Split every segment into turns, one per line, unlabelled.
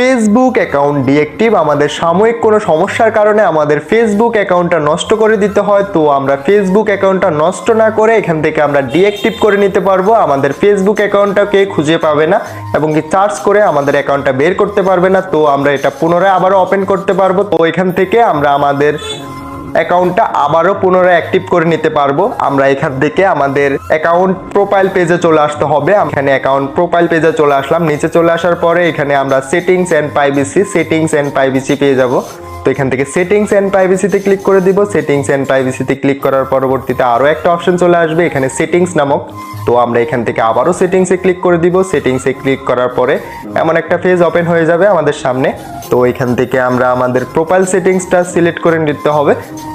Facebook account deactive আমাদের সাময়িক কোনো সমস্যার কারণে আমাদের ফেসবুক অ্যাকাউন্টটা নষ্ট করে দিতে হয়, তো আমরা ফেসবুক অ্যাকাউন্টটা নষ্ট না করে এখান থেকে আমরা ডিএক্টিভ করে নিতে পারব। আমাদের ফেসবুক অ্যাকাউন্টটাকে খুঁজে পাবে না এবং কি চার্জ করে আমাদের অ্যাকাউন্টটা বের করতে পারবে না, তো আমরা এটা পুনরায় আবারও ওপেন করতে পারব। তো এখান থেকে আমরা আমাদের অ্যাকাউন্টটা আবারও পুনরায় অ্যাক্টিভ করে নিতে পারব। আমরা এখান থেকে আমাদের অ্যাকাউন্ট প্রোফাইল পেজে চলে আসতে হবে। এখানে অ্যাকাউন্ট প্রোফাইল পেজে চলে আসলাম। নিচে চলে আসার পরে এখানে আমরা settings and privacy, settings and privacy পেয়ে যাব। তো এখান থেকে সেটিংস অ্যান্ড প্রাইভেসিতে ক্লিক করে দিব। সেটিংস অ্যান্ড প্রাইভেসিতে ক্লিক করার পরবর্তীতে আরও একটা অপশন চলে আসবে। এখানে সেটিংস নামক তো আমরা এখান থেকে আবারও সেটিংসে ক্লিক করে দিব। সেটিংসে ক্লিক করার পরে এমন একটা পেজ ওপেন হয়ে যাবে আমাদের সামনে। তো এখান থেকে আমরা আমাদের প্রোফাইল সেটিংসটা সিলেক্ট করে নিতে হবে।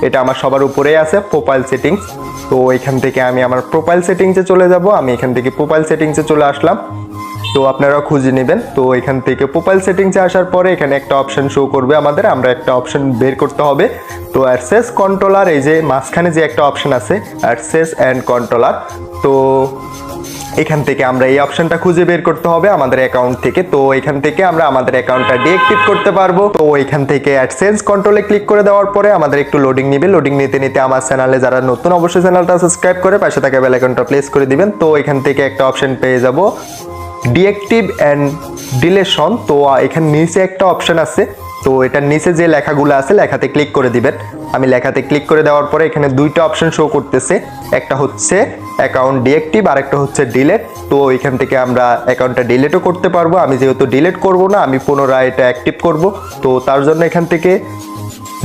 এটা আমার সবার উপরেই আছে প্রোফাইল সেটিংস তো এখান থেকে আমি আমার প্রোফাইল সেটিংসে চলে যাব। আমি এখান থেকে প্রোফাইল সেটিংসে চলে আসলাম। তো আপনারা খুঁজে নেবেন। তো এখান থেকে প্রোফাইল সেটিংসে আসার পরে এখানে একটা অপশন শো করবে আমাদের। আমরা একটা অপশন বের করতে হবে। তো অ্যাক্সেস কন্ট্রোলার এই যে মাঝখানে যে একটা অপশন আছে অ্যাক্সেস অ্যান্ড কন্ট্রোলার তো এখান থেকে আমরা এই অপশনটা খুঁজে বের করতে হবে আমাদের অ্যাকাউন্ট থেকে। তো এখান থেকে আমরা আমাদের অ্যাকাউন্টটা ডিএক্টিভ করতে পারব। তো এখান থেকে অ্যাডসেন্স কন্ট্রোলে ক্লিক করে দেওয়ার পরে আমাদের একটু লোডিং নিবে। লোডিং নিতে নিতে আমার চ্যানেলে যারা নতুন অবশ্যই চ্যানেলটা সাবস্ক্রাইব করে পাশে থাকা বেল আইকনটা প্লেস করে দিবেন। তো এখান থেকে একটা অপশন পেয়ে যাব ডিএক্টিভ অ্যান্ড ডিলেশন তো এখানে নিচে একটা অপশন আছে। তো এটার নিচে যে লেখাগুলো আছে, লেখাতে ক্লিক করে দিবেন। আমি লেখাতে ক্লিক করে দেওয়ার পরে এখানে দুইটা অপশন শো করতেছে। একটা হচ্ছে অ্যাকাউন্ট ডিএক্টিভ আর একটা হচ্ছে ডিলেট তো এখান থেকে আমরা অ্যাকাউন্টটা ডিলেটও করতে পারব। আমি যেহেতু ডিলেট করব না, আমি পুনরায় এটা অ্যাক্টিভ করব। তো তার জন্য এখান থেকে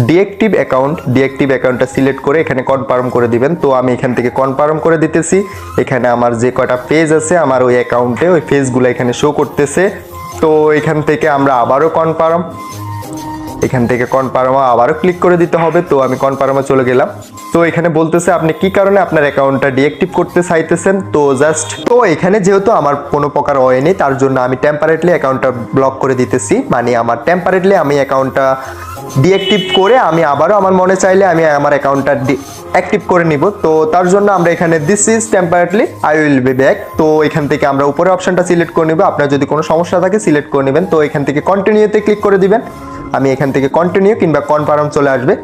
ডিএক্টিভ অ্যাকাউন্ট ডিএক্টিভ অ্যাকাউন্টটা সিলেক্ট করে এখানে কনফার্ম করে দিবেন। তো আমি এখান থেকে কনফার্ম করে দিতেছি। এখানে আমার যে কটা পেজ আছে, আমার ওই অ্যাকাউন্টে ওই পেজগুলো এখানে শো করতেছে। তো এখান থেকে আমরা আবারও কনফার্ম এখান থেকে কনফার্মা আবারও ক্লিক করে দিতে হবে। তো আমি কনফার্মে চলে গেলাম। তো এখানে বলতেছে, আপনি কি কারণে আপনার অ্যাকাউন্টটা ডিএক্টিভ করতে চাইতেছেন? তো জাস্ট তো এখানে যেহেতু আমার কোনো প্রকার ওয়ে নেই, তার জন্য আমি টেম্পারেটলি অ্যাকাউন্টটা ব্লক করে দিতেছি। মানে আমার টেম্পারেটলি আমি অ্যাকাউন্টটা ডিঅ্যাক্টিভ করে আমি আবারও আমার মনে চাইলে আমি আমার অ্যাকাউন্টটা অ্যাক্টিভ করে নিব। তো তার জন্য আমরা এখানে this is temporarily I will be back তো এখান থেকে আমরা উপরে অপশনটা সিলেক্ট করে নিব। আপনার যদি কোনো সমস্যা থাকে সিলেক্ট করে নেবেন। তো এখান থেকে কন্টিনিউতে ক্লিক করে দিবেন। আমি এখান থেকে কন্টিনিউ কিংবা কনফার্ম চলে আসবে।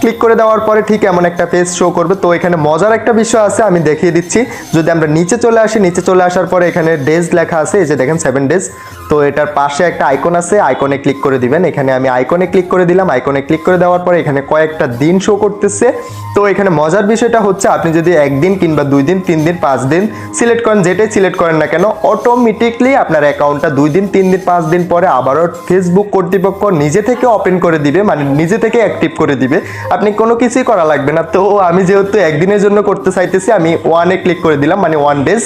ক্লিক করে দেওয়ার পরে ঠিক এমন একটা পেজ শো করবে। তো এখানে মজার একটা বিষয় আছে, আমি দেখিয়ে দিচ্ছি। যদি আমরা নিচে চলে আসি, নিচে চলে আসার পরে এখানে ডেজ লেখা আছে, এই যে দেখেন সেভেন ডেজ তো এটার পাশে একটা আইকন আছে আইকনে ক্লিক করে দিবেন। এখানে আমি আইকনে ক্লিক করে দিলাম আইকনে ক্লিক করে দেওয়ার পরে এখানে কয়েকটা দিন শো করতেছে। তো এখানে মজার বিষয়টা হচ্ছে, আপনি যদি একদিন কিংবা দুই দিন, তিন দিন, পাঁচ দিন সিলেক্ট করেন, যেটাই সিলেক্ট করেন না কেন অটোমেটিকলি আপনার অ্যাকাউন্টটা দুই দিন, তিন দিন, পাঁচ দিন পরে আবারও ফেসবুক কর্তৃপক্ষ নিজে থেকে ওপেন করে দিবে মানে নিজে থেকে অ্যাক্টিভ করে দিবে। আপনি কোনো কিছুই করা লাগবে না। তো আমি যেহেতু একদিনের জন্য করতে চাইতেছি, আমি ওয়ানে ক্লিক করে দিলাম মানে ওয়ান ডেজ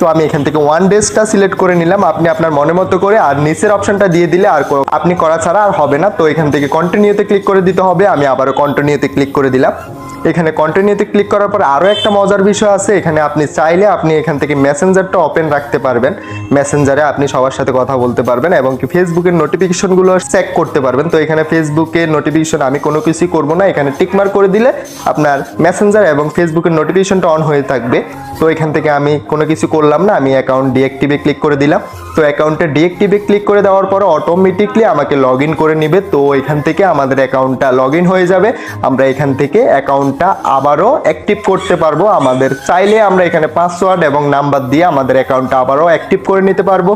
তো আমি এখান থেকে ওয়ান ডেজটা সিলেক্ট করে নিলাম। আপনি আপনার মনে মতো করে আর নিচের অপশনটা দিয়ে দিলে আর আপনি করা ছাড়া আর হবে না। তো এখান থেকে কন্টিনিউতে ক্লিক করে দিতে হবে। আমি আবারও কন্টিনিউতে ক্লিক করে দিলাম। এখানে কন্টিনিউতে ক্লিক করার পর আরও একটা মজার বিষয় আছে। এখানে আপনি চাইলে আপনি এখান থেকে মেসেঞ্জারটা ওপেন রাখতে পারবেন। মেসেঞ্জারে আপনি সবার সাথে কথা বলতে পারবেন এবং কি ফেসবুকের নোটিফিকেশনগুলো চেক করতে পারবেন। তো এখানে ফেসবুকে নোটিফিকেশন আমি কোনো কিছুই করব না। এখানে টিকমার্ক করে দিলে আপনার মেসেঞ্জার এবং ফেসবুকের নোটিফিকেশনটা অন হয়ে থাকবে। তো এখান থেকে আমি কোনো কিছু করলাম না। আমি অ্যাকাউন্ট ডিএক্টিভে ক্লিক করে দিলাম। তো অ্যাকাউন্টে ডিএক্টিভে ক্লিক করে দেওয়ার পরে অটোমেটিকলি আমাকে লগ ইন করে নিবে। তো এখান থেকে আমাদের অ্যাকাউন্টটা লগ ইন হয়ে যাবে। আমরা এখান থেকে অ্যাকাউন্টটা আবারও অ্যাক্টিভ করতে পারব। আমাদের চাইলে আমরা এখানে পাসওয়ার্ড এবং নাম্বার দিয়ে আমাদের অ্যাকাউন্টটা আবারও অ্যাক্টিভ করে নিতে পারব।